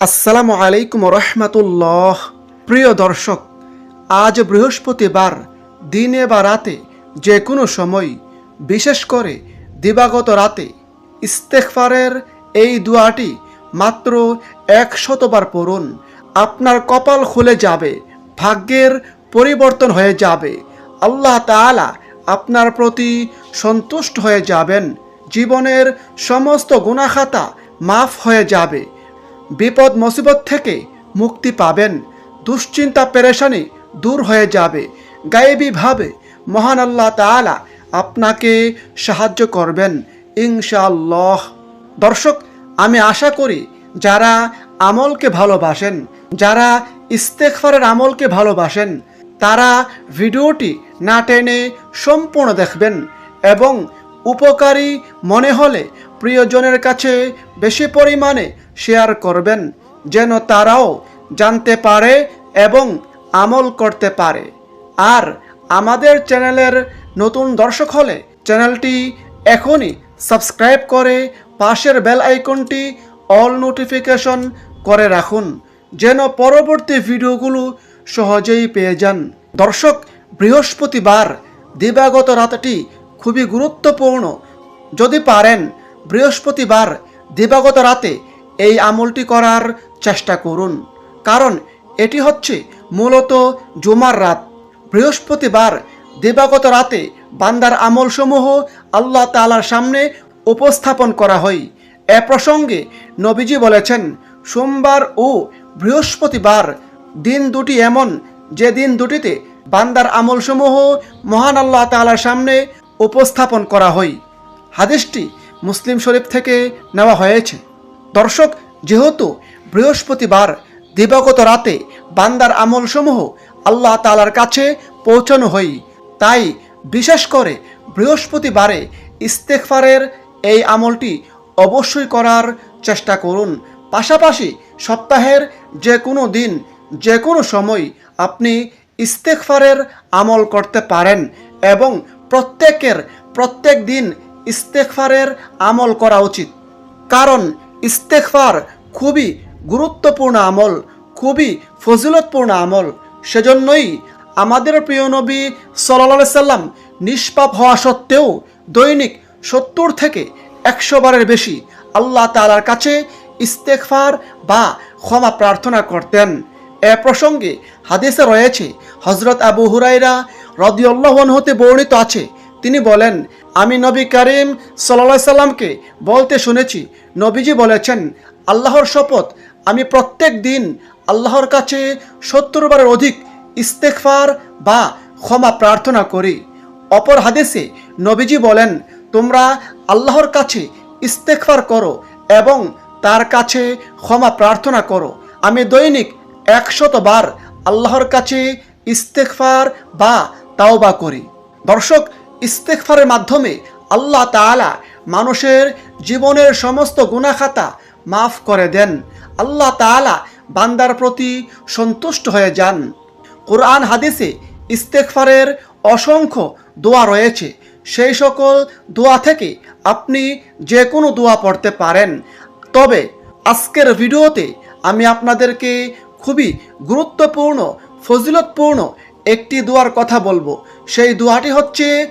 আসসালামু আলাইকুম রহমতুল্লাহ। প্রিয় দর্শক, আজ বৃহস্পতিবার, দিনে বা রাতে যে কোনো সময়, বিশেষ করে দিবাগত রাতে ইস্তেকফারের এই দুয়াটি মাত্র একশতবার পড়ুন। আপনার কপাল খুলে যাবে, ভাগ্যের পরিবর্তন হয়ে যাবে। আল্লাহ তাআলা আপনার প্রতি সন্তুষ্ট হয়ে যাবেন। জীবনের সমস্ত গুণাখাতা মাফ হয়ে যাবে। বিপদ মুসিবত থেকে মুক্তি পাবেন। দুশ্চিন্তা পেরেশানি দূর হয়ে যাবে। গায়েবীভাবে মহান আল্লাহ তাআলা আপনাকে সাহায্য করবেন ইনশাআল্লাহ। দর্শক, আমি আশা করি যারা আমলকে ভালোবাসেন, যারা ইস্তেকফারের আমলকে ভালোবাসেন, তারা ভিডিওটি না টেনে সম্পূর্ণ দেখবেন এবং উপকারী মনে হলে প্রিয়জনের কাছে বেশি পরিমাণে শেয়ার করবেন, যেন তারাও জানতে পারে এবং আমল করতে পারে। আর আমাদের চ্যানেলের নতুন দর্শক হলে চ্যানেলটি এখনই সাবস্ক্রাইব করে পাশের বেল আইকনটি অল নোটিফিকেশন করে রাখুন, যেন পরবর্তী ভিডিওগুলো সহজেই পেয়ে যান। দর্শক, বৃহস্পতিবার দিবাগত রাতটি খুবই গুরুত্বপূর্ণ। যদি পারেন বৃহস্পতিবার দিবাগত রাতে এই আমলটি করার চেষ্টা করুন। কারণ এটি হচ্ছে মূলত জুমার রাত। বৃহস্পতিবার দিবাগত রাতে বান্দার আমলসমূহ আল্লাহ তাআলার সামনে উপস্থাপন করা হয়। এ প্রসঙ্গে নবীজি বলেছেন, সোমবার ও বৃহস্পতিবার দিন দুটি এমন, যে দিন দুটিতে বান্দার আমলসমূহ মহান আল্লাহ তাআলার সামনে উপস্থাপন করা হয়। হাদিসটি মুসলিম শরীফ থেকে নেওয়া হয়েছে। দর্শক, যেহেতু বৃহস্পতিবার দিবাগত রাতে বান্দার আমলসমূহ আল্লাহ তালার কাছে পৌঁছানো হয় তাই বিশেষ করে বৃহস্পতিবারে ইস্তেকফারের এই আমলটি অবশ্যই করার চেষ্টা করুন। পাশাপাশি সপ্তাহের যে কোনো দিন যে কোনো সময় আপনি ইস্তেকফারের আমল করতে পারেন এবং প্রত্যেকের প্রত্যেক দিন ইস্তেকফারের আমল করা উচিত। কারণ ইস্তেকফার খুবই গুরুত্বপূর্ণ আমল, খুবই ফজিলতপূর্ণ আমল। সেজন্যই আমাদের প্রিয় নবী সাল্লা সাল্লাম নিষ্পাপ হওয়া সত্ত্বেও দৈনিক সত্তর থেকে একশো বারের বেশি আল্লাহ তালার কাছে ইস্তেকফার বা ক্ষমা প্রার্থনা করতেন। এ প্রসঙ্গে হাদিসে রয়েছে হজরত আবু হুরাইরা রদিউল্লাহন হতে বর্ণিত আছে তিনি বলেন, আমি নবী করিম সাল্লা সাল্লামকে বলতে শুনেছি। নবীজি বলেছেন, আল্লাহর শপথ, আমি প্রত্যেক দিন আল্লাহর কাছে সত্তর বারের অধিক ইস্তেকফার বা ক্ষমা প্রার্থনা করি। অপর হাদিসে নবীজি বলেন, তোমরা আল্লাহর কাছে ইস্তেকফার করো এবং তার কাছে ক্ষমা প্রার্থনা করো। আমি দৈনিক একশত বার আল্লাহর কাছে ইস্তেকফার বা তাওবা করি। দর্শক ইস্তেকফারের মাধ্যমে আল্লাহ তাআলা মানুষের জীবনের সমস্ত গুণাখাতা মাফ করে দেন। আল্লাহ তাআলা বান্দার প্রতি সন্তুষ্ট হয়ে যান। কোরআন হাদিসে ইস্তেকফারের অসংখ্য দোয়া রয়েছে। সেই সকল দোয়া থেকে আপনি যে কোনো দোয়া পড়তে পারেন। তবে আজকের ভিডিওতে আমি আপনাদেরকে খুবই গুরুত্বপূর্ণ, ফজিলতপূর্ণ একটি দোয়ার কথা বলব। সেই দোয়াটি হচ্ছে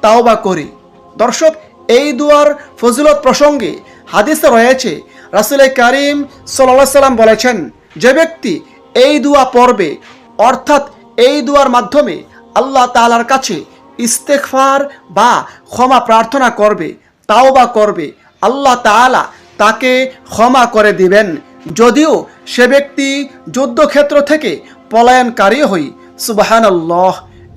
তাওবা করি। দর্শক, এই দুয়ার ফজিলত প্রসঙ্গে হাদিসে রয়েছে, রাসুল করিম সাল্লা সাল্লাম বলেছেন, যে ব্যক্তি এই দুয়া পড়বে, অর্থাৎ এই দুয়ার মাধ্যমে আল্লাহ তালার কাছে ইস্তেকফার বা ক্ষমা প্রার্থনা করবে, তাওবা করবে, আল্লাহ তাআলা তাকে ক্ষমা করে দিবেন। যদিও সে ব্যক্তি যুদ্ধক্ষেত্র থেকে পলায়নকারী হই সুবাহান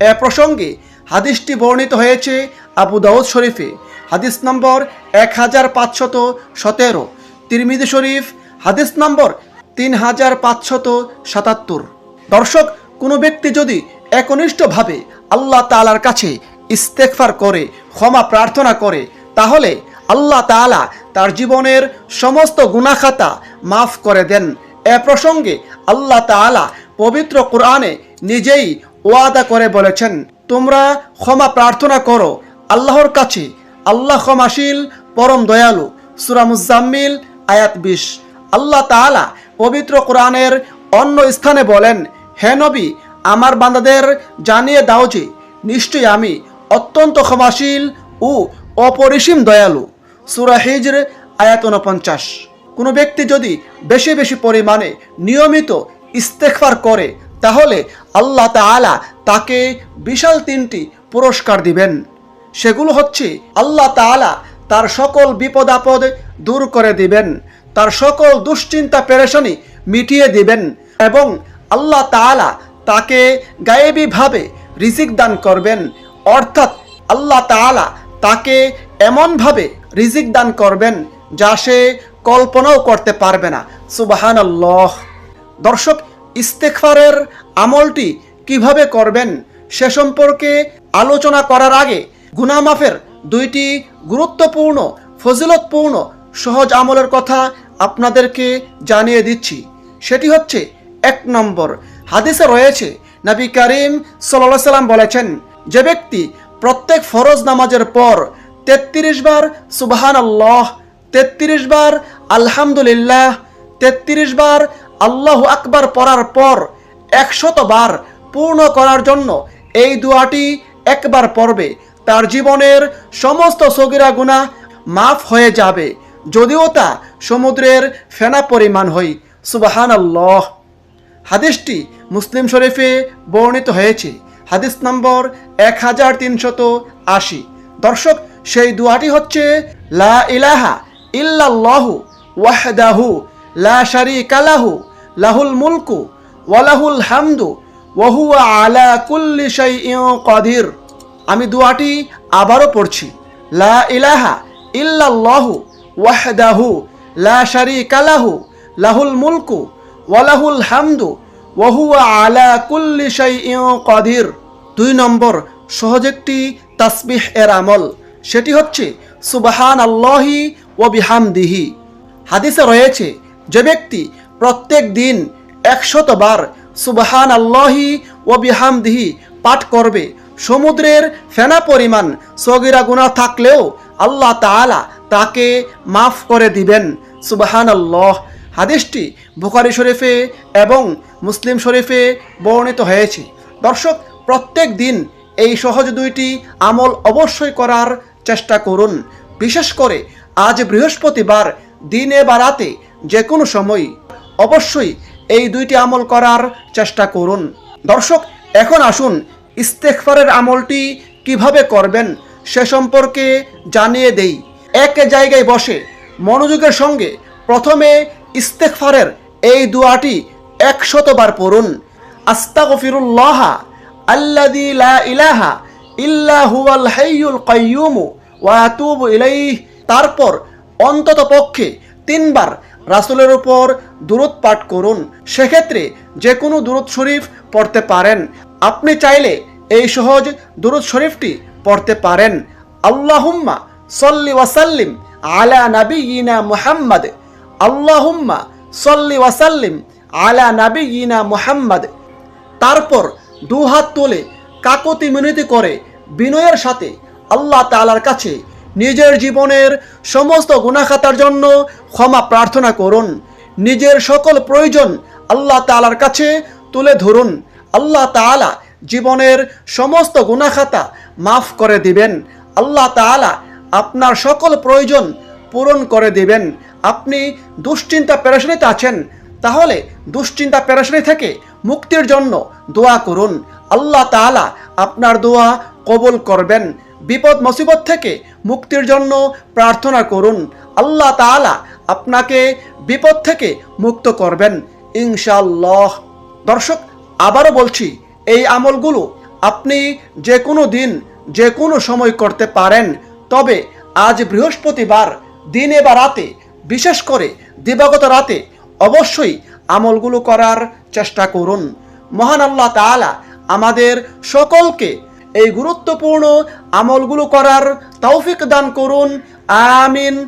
এ প্রসঙ্গে হাদিসটি বর্ণিত হয়েছে আবু দাউদ শরীফে। হাদিস নম্বর এক হাজার পাঁচশত সতেরো। তিরমিদি শরীফ, হাদিস নম্বর তিন হাজার পাঁচশত সাতাত্তর। দর্শক, কোনো ব্যক্তি যদি একনিষ্ঠভাবে আল্লাহ তাআলার কাছে ইস্তেকফার করে, ক্ষমা প্রার্থনা করে, তাহলে আল্লাহ তাআলা তার জীবনের সমস্ত গুনাখাতা মাফ করে দেন। এ প্রসঙ্গে আল্লাহ তাআলা পবিত্র কোরআনে নিজেই ওয়াদা করে বলেছেন তোমরা ক্ষমা প্রার্থনা করো আল্লাহর কাছে। আল্লাহ ক্ষমাশীল, পরম দয়ালু। সুরা মুজাম্মিল, আয়াত বিশ। আল্লাহ তাআলা পবিত্র কোরআনের অন্য স্থানে বলেন, হে নবী, আমার বান্দাদের জানিয়ে দাও যে, নিশ্চয়ই আমি অত্যন্ত ক্ষমাশীল ও অপরিসীম দয়ালু। সুরা হিজর, আয়াত উনপঞ্চাশ কোনো ব্যক্তি যদি বেশি বেশি পরিমাণে নিয়মিত ইস্তেকফার করে তাহলে আল্লাহ তাআলা তাকে বিশাল তিনটি পুরস্কার দিবেন। সেগুলো হচ্ছে, আল্লাহ তাআলা তার সকল বিপদ আপদ দূর করে দিবেন, তার সকল দুশ্চিন্তা পেরেশানি মিটিয়ে দিবেন এবং আল্লাহ তাআলা তাকে গায়েবীভাবে রিজিক দান করবেন। অর্থাৎ আল্লাহ তাআলা তাকে এমনভাবে রিজিক দান করবেন যা সে কল্পনাও করতে পারবে না। সুবাহান দর্শক ইস্তেকফারের আমলটি কীভাবে করবেন সে সম্পর্কে আলোচনা করার আগে গুনামাফের দুইটি গুরুত্বপূর্ণ, ফজিলতপূর্ণ, সহজ আমলের কথা আপনাদেরকে জানিয়ে দিচ্ছি। সেটি হচ্ছে এক নম্বর, হাদিসে রয়েছে, নবী করিম সাল্লাহ সাল্লাম বলেছেন, যে ব্যক্তি প্রত্যেক ফরজ নামাজের পর তেত্রিশ বার সুবাহান আল্লাহ তেত্রিশ বার আলহামদুলিল্লাহ, তেত্রিশ বার আল্লাহ আকবার পড়ার পর একশত বার পূর্ণ করার জন্য এই দুয়াটি একবার পড়বে। তার জীবনের সমস্ত সগিরা গুণা মাফ হয়ে যাবে। যদিও তা সমুদ্রের ফেনা পরিমাণ হই সুবাহান আল্লাহ হাদিসটি মুসলিম শরীফে বর্ণিত হয়েছে। হাদিস নম্বর এক হাজার তিনশত আশি। দর্শক, সেই দুয়াটি হচ্ছে, লা ইলাহা ইল্লাল্লাহু ওয়াহদাহু, লা শারিকা লাহু লাহুল মুলকু ওয়ালাহুল হামদু ওয়াহুয়া আলা কুল্লি শাইইন কদির। আমি দুয়াটি আবারও পড়ছি। লা ইলাহা ইল্লাল্লাহু ওয়াহদাহু লা শারিকা লাহু লাহুল মুলকু ওয়ালাহুল হামদু ওয়াহুয়া আলা কুল্লি শাইইন কদির। দুই নম্বর সহজ একটি তাসবিহ এর আমল, সেটি হচ্ছে সুবাহান আল্লাহি ও বিহামদিহি। হাদিসে রয়েছে, যে ব্যক্তি প্রত্যেক দিন একশত বার সুবাহান আল্লাহি ও বিহামদিহি পাঠ করবে। সমুদ্রের ফেনা পরিমাণ সগিরা গুণা থাকলেও আল্লাহ তাআলা তাকে মাফ করে দিবেন। সুবাহান আল্লাহ হাদিসটি বুখারি শরীফে এবং মুসলিম শরীফে বর্ণিত হয়েছে। দর্শক, প্রত্যেক দিন এই সহজ দুইটি আমল অবশ্যই করার চেষ্টা করুন। বিশেষ করে আজ বৃহস্পতিবার দিনে বা রাতে যে কোনো সময় অবশ্যই এই দুইটি আমল করার চেষ্টা করুন। দর্শক, এখন আসুন ইস্তেকফারের আমলটি কীভাবে করবেন সে সম্পর্কে জানিয়ে দেই। এক জায়গায় বসে মনোযোগের সঙ্গে প্রথমে ইস্তেকফারের এই দুয়াটি একশতবার পড়ুন। আস্তাগফিরুল্লাহ আল্লাযী লা ইলাহা ইল্লা হুয়াল হাইয়ুল কাইয়্যুম ওয়া আতুবু ইলাইহ। তারপর অন্তত পক্ষে তিনবার রাসূলের উপর দুরূদ পাঠ করুন। সেক্ষেত্রে যে কোনো দুরূদ শরীফ পড়তে পারেন। আপনি চাইলে এই সহজ দুরূদ শরীফটি পড়তে পারেন। আল্লাহুম্মা সল্লি ওয়াসাল্লিম আলা নাবিয়িনা মুহাম্মদ। আল্লাহুম্মা সল্লি ওয়াসাল্লিম আলা নাবিয়িনা মুহাম্মদ। তারপর দু হাত তুলে কাকতি মিনতি করে বিনয়ের সাথে আল্লাহ তালার কাছে নিজের জীবনের সমস্ত গুনাখাতার জন্য ক্ষমা প্রার্থনা করুন। নিজের সকল প্রয়োজন আল্লাহ তাআলার কাছে তুলে ধরুন। আল্লাহ তাআলা জীবনের সমস্ত গুনাখাতা মাফ করে দিবেন। আল্লাহ তাআলা আপনার সকল প্রয়োজন পূরণ করে দিবেন। আপনি দুশ্চিন্তা পেরেশানিতে আছেন, তাহলে দুশ্চিন্তা পেরেশানি থেকে মুক্তির জন্য দোয়া করুন। আল্লাহ তাআলা আপনার দোয়া কবুল করবেন। বিপদ মুসিবত থেকে মুক্তির জন্য প্রার্থনা করুন। আল্লাহ তাআলা আপনাকে বিপদ থেকে মুক্ত করবেন। ইনশাল্লাহ দর্শক, আবারও বলছি, এই আমলগুলো আপনি যে কোনো দিন, যে কোনো সময় করতে পারেন। তবে আজ বৃহস্পতিবার, দিনে বা রাতে, বিশেষ করে দিবাগত রাতে, অবশ্যই আমলগুলো করার চেষ্টা করুন। মহান আল্লাহ তাআলা আমাদের সকলকে এই গুরুত্বপূর্ণ আমলগুলো করার তৌফিক দান করুন। আমিন।